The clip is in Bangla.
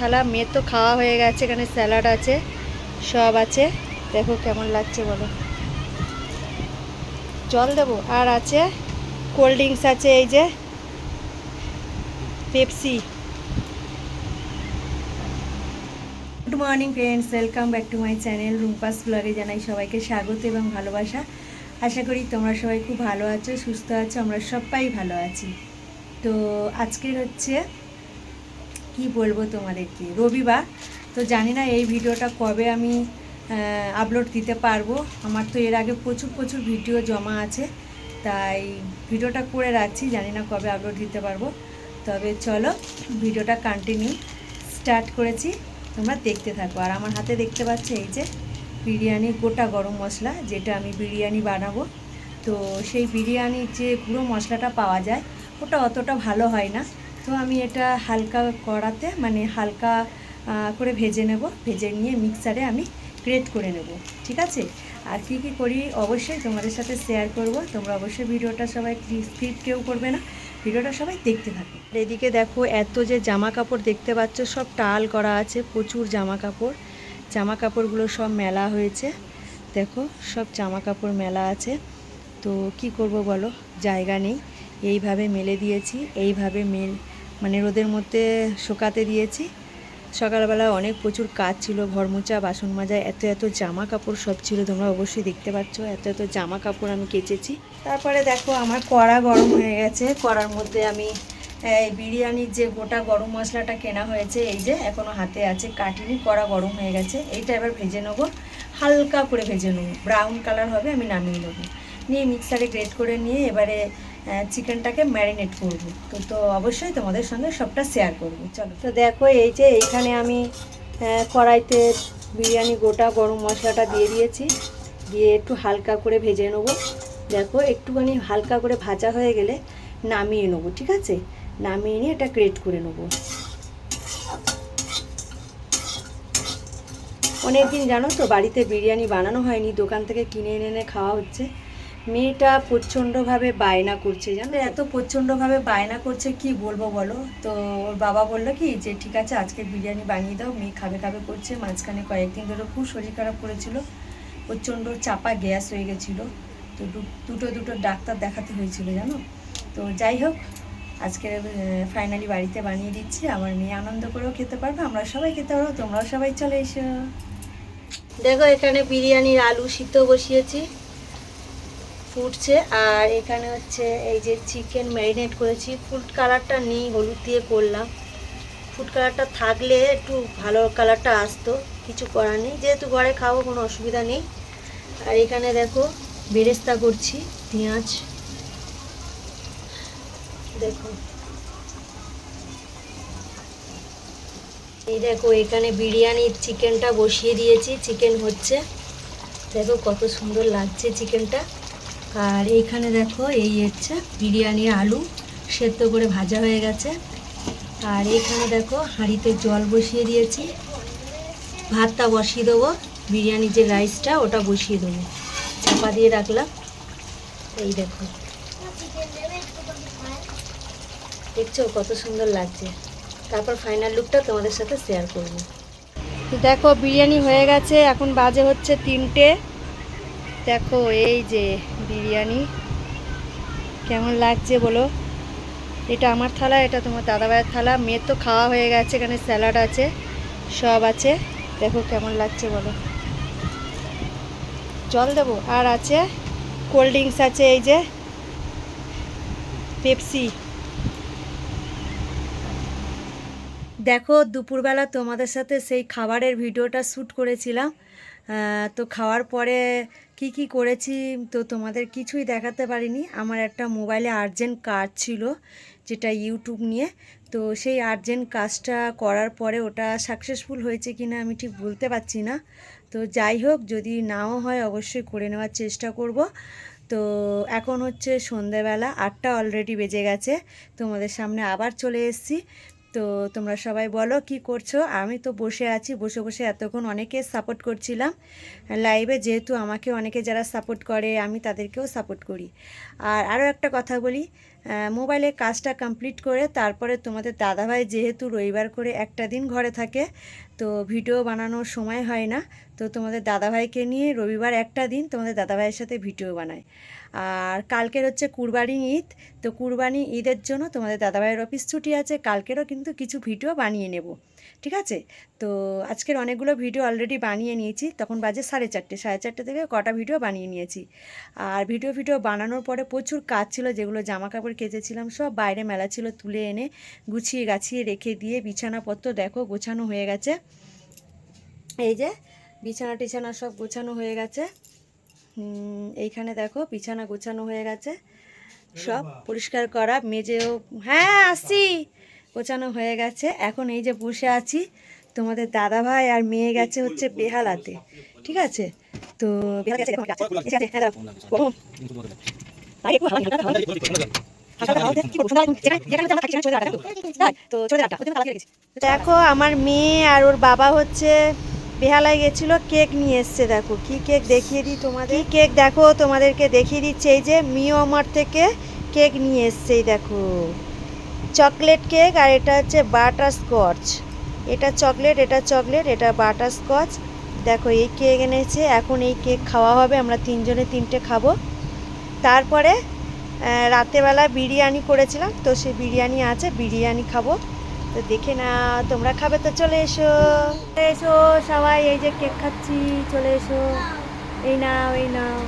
থালা, মেয়ের তো খাওয়া হয়ে গেছে, এখানে স্যালাড আছে, সব আছে। দেখো কেমন লাগছে বলো। জল দেবো। আর আছে কোল্ড ড্রিঙ্কস আছে, এই যে Pepsi. Good morning friends welcome back to my channel Rumpa's ব্লগে জানাই সবাইকে স্বাগত এবং ভালোবাসা। আশা করি তোমরা সবাই খুব ভালো আছো, সুস্থ আছো, আমরা সবাই ভালো আছি। তো আজকের হচ্ছে কি বলব তোমাদেরকে? রবিবার, তো জানি না এই ভিডিওটা কবে আমি আপলোড দিতে পারব। আমার তো এর আগে প্রচুর প্রচুর ভিডিও জমা আছে, তাই ভিডিওটা করে রাখছি, জানি না কবে আপলোড দিতে পারব। তবে চলো, ভিডিওটা কন্টিনিউ স্টার্ট করেছি। তোমরা দেখতে থাকো। আর আমার হাতে দেখতে পাচ্ছ এই যে বিরিয়ানি গোটা গরম মশলা, যেটা আমি বিরিয়ানি বানাবো। তো সেই বিরিয়ানির যে গুঁড়ো মশলাটা পাওয়া যায়, ওটা অতটা ভালো হয় না। তো আমি এটা হালকা কড়াতে মানে হালকা করে ভেজে নেব। ভেজে নিয়ে মিক্সারে আমি গ্রেট করে নেব, ঠিক আছে? আর কি কি করি অবশ্যই তোমাদের সাথে শেয়ার করব। তোমরা অবশ্যই ভিডিওটা সবাই স্কিপ কেউ করবে না। ভিডিওটা সবাই দেখতে থাকো। এদিকে দেখো, এত যে জামা কাপড় দেখতে পাচ্ছ, সব টাল করা আছে, প্রচুর জামা কাপড় জামা কাপড়গুলো সব মেলা হয়েছে। দেখো, সব জামা কাপড় মেলা আছে। তো কি করব বলো? জায়গা নেই। এইভাবে মেলে দিয়েছি, এইভাবে মেল মানে রোদের মধ্যে শুকাতে দিয়েছি। সকালবেলা অনেক প্রচুর কাজ ছিল, ঘর মোচা বাসন মাজা, এত এত জামা কাপড় সব ছিল, তোমরা অবশ্যই দেখতে পাচ্ছ, এত এত জামা কাপড় আমি কেচেছি। তারপরে দেখো আমার কড়া গরম হয়ে গেছে, কড়ার মধ্যে আমি বিরিয়ানির যে গোটা গরম মশলাটা কেনা হয়েছে, এই যে এখনও হাতে আছে, কাটিনি, কড়া গরম হয়ে গেছে, এইটা এবার ভেজে নেব, হালকা করে ভেজে নেব ব্রাউন কালার হবে, আমি নামিয়ে নেব। নিয়ে মিক্সারে গ্রেট করে নিয়ে এবারে চিকেনটাকে ম্যারিনেট করব। তো তো অবশ্যই তোমাদের সঙ্গে সবটা শেয়ার করব। চলো। তো দেখো, এই যে এইখানে আমি কড়াইতে বিরিয়ানি, গোটা গরম মশলাটা দিয়ে দিয়েছি। দিয়ে একটু হালকা করে ভেজে নেব। দেখো, একটুখানি হালকা করে ভাজা হয়ে গেলে নামিয়ে নেব, ঠিক আছে? নামিয়ে নিয়ে এটা গ্রেট করে নেব। অনেকদিন জানো তো, বাড়িতে বিরিয়ানি বানানো হয়নি, দোকান থেকে কিনে এনে এনে খাওয়া হচ্ছে। মেয়েটা প্রচণ্ডভাবে বায়না করছে জানো এত প্রচণ্ডভাবে বায়না করছে কি বলব বলো? তো ওর বাবা বলল কি যে ঠিক আছে আজকে বিরিয়ানি বানিয়ে দাও মেয়ে খাবে খাবে করছে। মাঝখানে কয়েকদিন ধরে খুব শরীর খারাপ করেছিল প্রচণ্ড চাপা গ্যাস হয়ে গেছিল। তো দু- দুটো দুটো ডাক্তার দেখাতে হয়েছিল জানো? তো যাই হোক আজকে ফাইনালি বাড়িতে বানিয়ে দিচ্ছি। আমার মেয়ে আনন্দ করেও খেতে পারবে আমরা সবাই খেতে পারব তোমরাও সবাই চলে এসো। দেখো এখানে বিরিয়ানির আলু সিদ্ধ বসিয়েছি। ফুটছে। আর এখানে হচ্ছে এই যে চিকেন ম্যারিনেট করেছি। ফুড কালারটা নেই, হলুদ দিয়ে করলাম। ফুড কালারটা থাকলে একটু ভালো কালারটা আসতো, কিছু করার নেই। যেহেতু ঘরে খাব, কোনো অসুবিধা নেই। আর এখানে দেখো, বেরেস্তা করছি, পেঁয়াজ। দেখো। এই দেখো, এখানে বিরিয়ানির চিকেনটা বসিয়ে দিয়েছি। চিকেন হচ্ছে। দেখো কত সুন্দর লাগছে চিকেনটা আর এইখানে দেখো, এই হচ্ছে বিরিয়ানির আলু সেদ্ধ করে ভাজা হয়ে গেছে। আর এইখানে দেখো, হাঁড়িতে জল বসিয়ে দিয়েছি। ভাতটা বসিয়ে দেবো বিরিয়ানির যে রাইসটা ওটা বসিয়ে দেবো। চাপা দিয়ে রাখলাম। এই দেখো। দেখছ কত সুন্দর লাগছে। তারপর ফাইনাল লুকটা তোমাদের সাথে শেয়ার করব। দেখো, বিরিয়ানি হয়ে গেছে, এখন বাজে হচ্ছে তিনটে। দেখো, এই যে বিরিয়ানি। কেমন লাগছে বলো? এটা আমার থালা, এটা তোমার দাদাভাইয়ের থালা। মেয়ের তো খাওয়া হয়ে গেছে, এখানে স্যালাড আছে, সব আছে। দেখো কেমন লাগছে বলো। জল দেবো। আর আছে কোল্ড ড্রিঙ্কস আছে, এই যে পেপসি। দেখো, দুপুরবেলা তোমাদের সাথে সেই খাবারের ভিডিওটা শ্যুট করেছিলাম। তো খাওয়ার পরে কি কি করেছি তো তোমাদের কিছুই দেখাতে পারিনি। আমার একটা মোবাইলে আর্জেন্ট কাজ ছিল, যেটা ইউটিউব নিয়ে। তো সেই আর্জেন্ট কাজটা করার পরে ওটা সাকসেসফুল হয়েছে কি না আমি ঠিক বলতে পারছি না। তো যাই হোক, যদি নাও হয় অবশ্যই করে নেওয়ার চেষ্টা করব। তো এখন হচ্ছে সন্ধেবেলা আটটা অলরেডি বেজে গেছে। তোমাদের সামনে আবার চলে এসেছি। তো তোমরা সবাই বলো কি করছ? আমি তো বসে আছি, বসে বসে এতক্ষণ অনেকে সাপোর্ট করছিলাম। লাইভে যেহেতু আমাকে অনেকে যারা সাপোর্ট করে, আমি তাদেরকেও সাপোর্ট করি। আর আরও একটা কথা বলি মোবাইলে কাজটা কমপ্লিট করে তারপরে তোমাদের দাদাভাই যেহেতু রবিবার করে একটা দিন ঘরে থাকে, তো ভিডিও বানানোর সময় হয় না। তো তোমাদের দাদাভাইকে নিয়ে রবিবার একটা দিন তোমাদের দাদাভাইয়ের সাথে ভিডিও বানায় আর কালকের হচ্ছে কুরবানি ঈদ, তো কুরবানি ঈদের জন্য তোমাদের দাদাভাইয়ের অফিস ছুটি আছে, কালকেরও কিন্তু কিছু ভিডিও বানিয়ে নেব। ঠিক আছে? তো আজকের অনেকগুলো ভিডিও অলরেডি বানিয়ে নিয়েছি। তখন বাজে সাড়ে চারটে। সাড়ে চারটে থেকে কটা ভিডিও বানিয়ে নিয়েছি। আর ভিডিও ভিডিও বানানোর পরে প্রচুর কাজ ছিল। যেগুলো জামা কাপড় কেচেছিলাম সব বাইরে মেলা ছিল। তুলে এনে গুছিয়ে গাছিয়ে রেখে দিয়ে বিছানাপত্র দেখো গোছানো হয়ে গেছে। এই যে বিছানা টিছানা সব গোছানো হয়ে গেছে। এইখানে দেখো বিছানা গোছানো হয়ে গেছে। সব পরিষ্কার করা মেজেও হ্যাঁ আসছি। গোছানো হয়ে গেছে। এখন এই যে বসে আছি তোমাদের দাদা ভাই আর মেয়ে গেছে হচ্ছে বেহালাতে। ঠিক আছে? তো দেখো, আমার মেয়ে আর ওর বাবা হচ্ছে বেহালায় গেছিল কেক নিয়ে এসছে দেখো। কি কেক দেখিয়ে দিই তোমাদের? কেক দেখো তোমাদেরকে দেখিয়ে দিচ্ছে। এই যে মিও আমার থেকে কেক নিয়ে এসছে এই দেখো। চকলেট কেক আর এটা হচ্ছে বাটার স্কচ। এটা চকলেট এটা চকলেট, এটা বাটার স্কচ। দেখো, এই কেক এনেছে। এখন এই কেক খাওয়া হবে। আমরা তিনজনে তিনটে খাব। তারপরে রাতেবেলা বিরিয়ানি করেছিলাম। তো সেই বিরিয়ানি আছে, বিরিয়ানি খাব। তো দেখে না, তোমরা খাবে তো চলে এসো। এসো সবাই, এই যে কেক খাচ্ছি, চলে এসো। এই নাও এই নাও।